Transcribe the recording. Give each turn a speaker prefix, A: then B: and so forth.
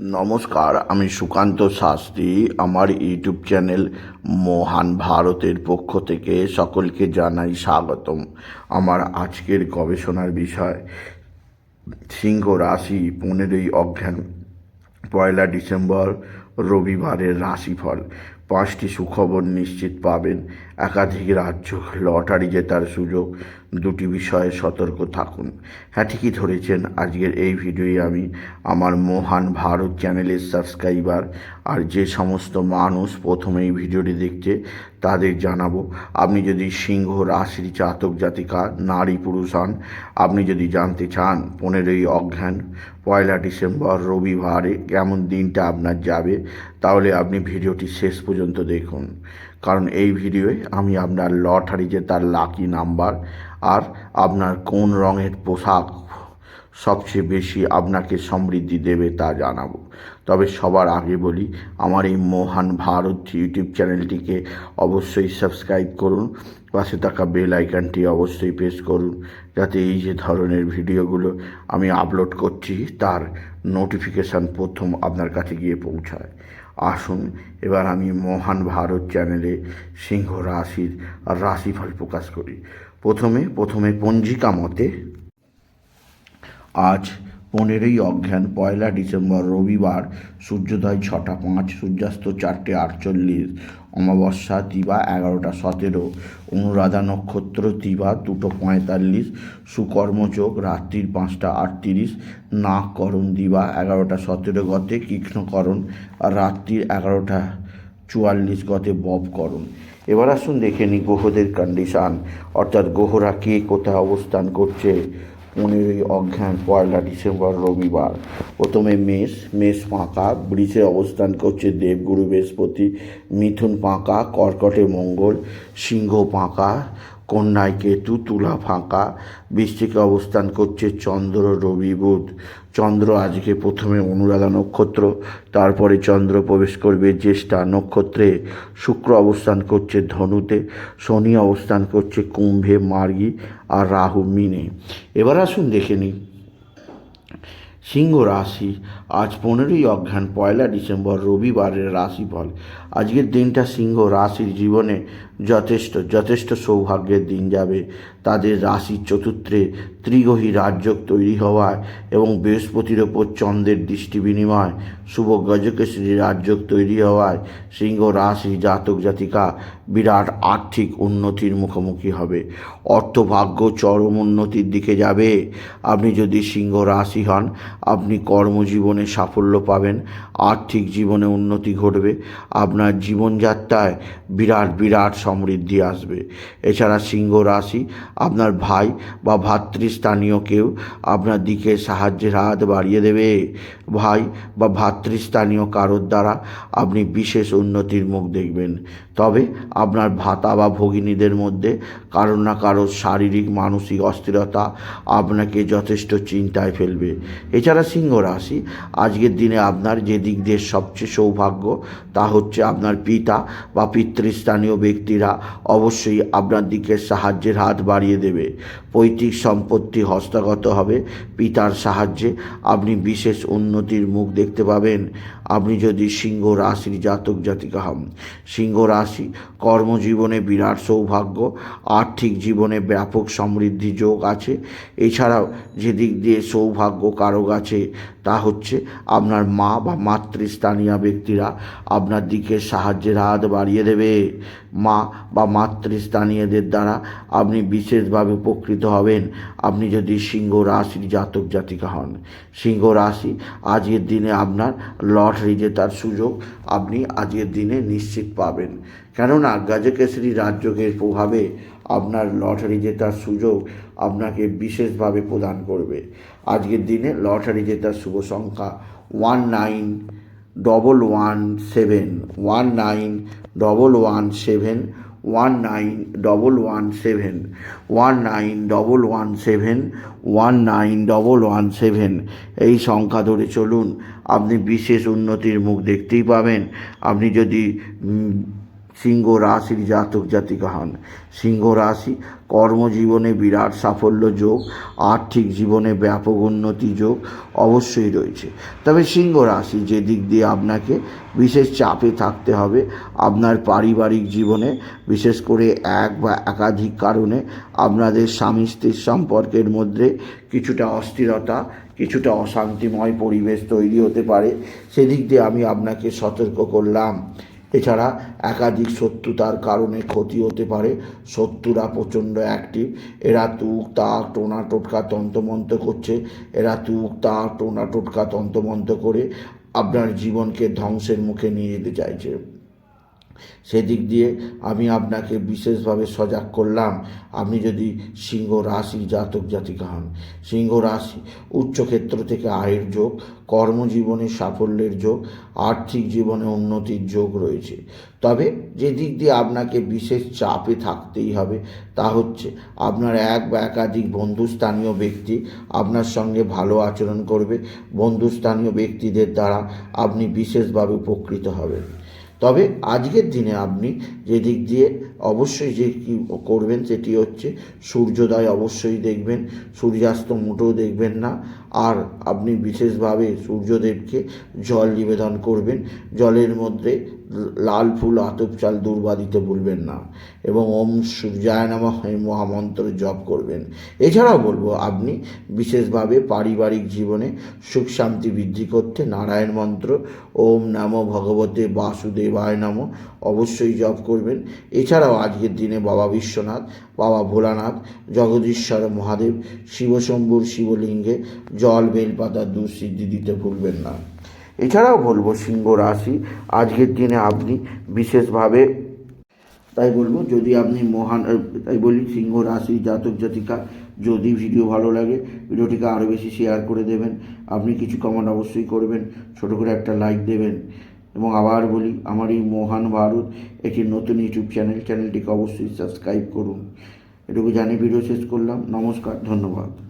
A: নমস্কার, আমি সুকান্ত শাস্ত্রী। আমার ইউটিউব চ্যানেল মহান ভারতের পক্ষ থেকে সকলকে জানাই স্বাগতম। আমার আজকের গবেষণার বিষয়, সিংহ রাশি পনেরোই অজ্ঞান পয়লা ডিসেম্বর, রবিবারের রাশিফল। পাঁচটি সুখবর নিশ্চিত পাবেন। একাধিক রাজ্য লটারি জেতার সুযোগ দুটি বিষয়ে সতর্ক থাকুন। হ্যাঁ ঠিকই ধরেছেন। আজকের এই ভিডিওয়ে আমি আমার মহান ভারত চ্যানেলের সাবস্ক্রাইবার আর যে সমস্ত মানুষ প্রথমে এই ভিডিওটি দেখছে, তাদের জানাব। আপনি যদি সিংহ রাশির জাতক জাতিকা, নারী পুরুষ হন, আপনি যদি জানতে চান পনেরোই অজ্ঞান পয়লা ডিসেম্বর, রবিবারে কেমন দিনটা আপনার যাবে, তাহলে আপনি ভিডিওটি শেষ পর্যন্ত দেখুন। কারণ এই ভিডিওয়ে আমি আপনার লটারি যে তার লাকি নাম্বার আর আপনার কোন রঙের পোশাক সবচেয়ে বেশি আপনাকে সমৃদ্ধি দেবে তা জানাব। তবে সবার আগে বলি, আমার এই মহান ভারত ইউটিউব চ্যানেলটিকে অবশ্যই সাবস্ক্রাইব করুন, পাশে থাকা বেল আইকনটি অবশ্যই প্রেস করুন, যাতে এই যে ধরনের ভিডিওগুলো আমি আপলোড করছি, তার নোটিফিকেশান প্রথম আপনার কাছে গিয়ে পৌঁছায়। আসুন, এবার আমি মহান ভারত চ্যানেলে সিংহ রাশির রাশিফল প্রকাশ করি। প্রথমে প্রথমে পঞ্জিকা মতে আজ পনেরোই অজ্ঞান পয়লা ডিসেম্বর, রবিবার, সূর্যোদয় ছটা পাঁচ, সূর্যাস্ত চারটে আটচল্লিশ, অমাবস্যা দিবা এগারোটা সতেরো, অনুরাধা নক্ষত্র দিবা দুটো পঁয়তাল্লিশ সুকর্মযোগ রাত্রির পাঁচটা আটত্রিশ নাককরণ দিবা এগারোটা সতেরো গতে, কৃষ্ণকরণ রাত্রির এগারোটা চুয়াল্লিশ গতে বব করুন। এবার আসুন দেখে নিই গ্রহদের কন্ডিশান অর্থাৎ গ্রহরা কে কোথায় অবস্থান করছে? পনেরোই অজ্ঞান পয়লা ডিসেম্বর, রবিবার। প্রথমে মেষ মেষ পাঁকা, বৃষে অবস্থান করছে দেবগুরু বৃহস্পতি, মিথুন পাঁকা, কর্কটে মঙ্গল, সিংহ ফাঁকা কন্যায় কেতু তুলা ফাঁকা, বৃষ্টিকে অবস্থান করছে চন্দ্র রবি বুধ। চন্দ্র আজকে প্রথমে অনুরাধা নক্ষত্র, তারপরে চন্দ্র প্রবেশ করবে জ্যেষ্ঠা নক্ষত্রে। শুক্র অবস্থান করছে ধনুতে, শনি অবস্থান করছে কুম্ভে, মার্গী আর রাহু মিনে। এবার আসুন দেখে নিই। সিংহ রাশি। আজ পনেরোই অজ্ঞান পয়লা ডিসেম্বর, রবিবারের রাশিফল। আজকের দিনটা সিংহ রাশির জীবনে যথেষ্ট যথেষ্ট সৌভাগ্যের দিন যাবে। তাদের রাশির চতুর্থে ত্রিগ্রহী রাজ্য তৈরি হওয়ায় এবং বৃহস্পতির ওপর চন্দ্রের দৃষ্টি বিনিময়, শুভ গজকেশরী রাজ্য তৈরি হওয়ায় সিংহ রাশি জাতক জাতিকা বিরাট আর্থিক উন্নতির মুখোমুখি হবে। অর্থভাগ্য চরম উন্নতির দিকে যাবে। আপনি যদি সিংহ রাশি হন আপনি কর্মজীবনে সাফল্য পাবেন, আর্থিক জীবনে উন্নতি ঘটবে, আপনার জীবনযাত্রায় বিরাট বিরাট সমৃদ্ধি আসবে। এছাড়া সিংহ রাশি, আপনার ভাই বা ভাতৃস্থানীয় কেউ আপনার দিকে সাহায্যের হাত বাড়িয়ে দেবে। ভাই বা ভাতৃস্থানীয় কারোর দ্বারা আপনি বিশেষ উন্নতির মুখ দেখবেন। তবে আপনার ভাতা বা ভগিনীদের মধ্যে কারও না কারোর শারীরিক, মানসিক অস্থিরতা আপনাকে যথেষ্ট চিন্তায় ফেলবে। এছাড়া সিংহ রাশি, আজকের দিনে আপনার যে দিক দিয়ে সবচেয়ে সৌভাগ্য, তা হচ্ছে আপনার পিতা বা পিতৃস্থানীয় ব্যক্তিরা অবশ্যই আপনার দিকে সাহায্যের হাত বাড়িয়ে দেবে। পৈতৃক সম্পত্তি হস্তগত হবে। পিতার সাহায্যে আপনি বিশেষ উন্নতির মুখ দেখতে পাবেন। আপনি যদি সিংহ রাশির জাতক জাতিকা হন, সিংহ রাশি কর্মজীবনে বিরাট সৌভাগ্য, আর্থিক জীবনে ব্যাপক সমৃদ্ধি যোগ আছে। এছাড়াও যেদিক দিয়ে সৌভাগ্য কারক আছে, তা হচ্ছে আপনার মা বা মাতৃস্থানীয় ব্যক্তিরা আপনার দিকে সাহায্যের হাত বাড়িয়ে দেবে। মা বা মাতৃস্থানীয়দের দ্বারা আপনি বিশেষভাবে উপকৃত হবেন। আপনি যদি সিংহ রাশির জাতক জাতিকা হন, সিংহ রাশি আজকের দিনে আপনার লটারি জেতার সুযোগ আপনি আজকের দিনে নিশ্চিত পাবেন। কেননা গাজকেশরী রাজযোগের প্রভাবে আপনার লটারি জেতার সুযোগ আপনাকে বিশেষভাবে প্রদান করবে। আজকের দিনে লটারি জেতার শুভ সংখ্যা one nine double one seven one nine double one seven one nine double one seven one nine double one seven one nine double one seven এই সংখ্যা ধরে চলুন, আপনি বিশেষ উন্নতির মুখ দেখতেই পাবেন। আপনি যদি সিংহ রাশির জাতক জাতিকা হন। সিংহ রাশি কর্মজীবনে বিরাট সাফল্য যোগ, আর্থিক জীবনে ব্যাপক উন্নতি যোগ অবশ্যই রয়েছে। তবে সিংহ রাশি যে দিক দিয়ে আপনাকে বিশেষ চাপে থাকতে হবে, আপনার পারিবারিক জীবনে বিশেষ করে এক বা একাধিক কারণে আপনাদের স্বামী স্ত্রীর সম্পর্কের মধ্যে কিছুটা অস্থিরতা, কিছুটা অশান্তিময় পরিবেশ তৈরি হতে পারে। সেদিক দিয়ে আমি আপনাকে সতর্ক করলাম। এছাড়া একাধিক শত্রুতার কারণে ক্ষতি হতে পারে। শত্রুরা প্রচণ্ড অ্যাক্টিভ এরা তুক তাক টোনা টোটকা তন্তমন্ত করছে। এরা তুক তাক টোনা টোটকা তন্তমন্ত করে আপনার জীবনকে ধ্বংসের মুখে নিয়ে যেতে চাইছে। সেদিক দিয়ে আমি আপনাকে বিশেষভাবে সজাগ করলাম। আপনি যদি সিংহ রাশি জাতক জাতিকা হন, সিংহ রাশি উচ্চক্ষেত্র থেকে আয়ের যোগ, কর্মজীবনে সাফল্যের যোগ, আর্থিক জীবনে উন্নতির যোগ রয়েছে। তবে যে দিক দিয়ে আপনাকে বিশেষ চাপে থাকতেই হবে তা হচ্ছে আপনার এক বা একাধিক বন্ধুস্থানীয় ব্যক্তি আপনার সঙ্গে ভালো আচরণ করবে। বন্ধুস্থানীয় ব্যক্তিদের দ্বারা আপনি বিশেষভাবে উপকৃত হবেন। তবে আজকের দিনে আপনি যে দিক দিয়ে অবশ্যই যে কি করবেন সেটি হচ্ছে সূর্যোদয় অবশ্যই দেখবেন, সূর্যাস্ত মোটেও দেখবেন না। আর আপনি বিশেষভাবে সূর্যদেবকে জল নিবেদন করবেন। জলের মধ্যে লাল ফুল, আতপ চাল, দুর্বা দিতে ভুলবেন না এবং ওম সূর্যায় নমঃ মহামন্ত্র জপ করবেন। এছাড়াও বলব, আপনি বিশেষভাবে পারিবারিক জীবনে সুখ শান্তি বৃদ্ধি করতে নারায়ণ মন্ত্র, ওম নমো ভগবতে বাসুদেবায় নম অবশ্যই জপ করবেন। এছাড়াও আজকের দিনে বাবা বিশ্বনাথ বাবা ভোলানাথ, জগদীশ্বর মহাদেব, শিবশম্ভুর শিবলিঙ্গে, জল, বেলপাতা দুঃসিদ্ধি দিতে ভুলবেন না। এছাড়াও বলব, সিংহ রাশি, আজকের দিনে আপনি বিশেষভাবে তাই বলব, যদি আপনি মহান তাই বলি, সিংহ রাশি, জাতক, জাতিকা, যদি ভিডিও ভালো লাগে, ভিডিওটিকে আরও বেশি শেয়ার করে দেবেন। আপনি কিছু কমেন্ট অবশ্যই করবেন, ছোটো করে একটা লাইক দেবেন। এবং আবার বলি, আমার এই মহান ভারত একটি নতুন ইউটিউব চ্যানেল, চ্যানেলটিকে অবশ্যই সাবস্ক্রাইব করুন। এটুকু জানি ভিডিও শেষ করলাম। নমস্কার, ধন্যবাদ।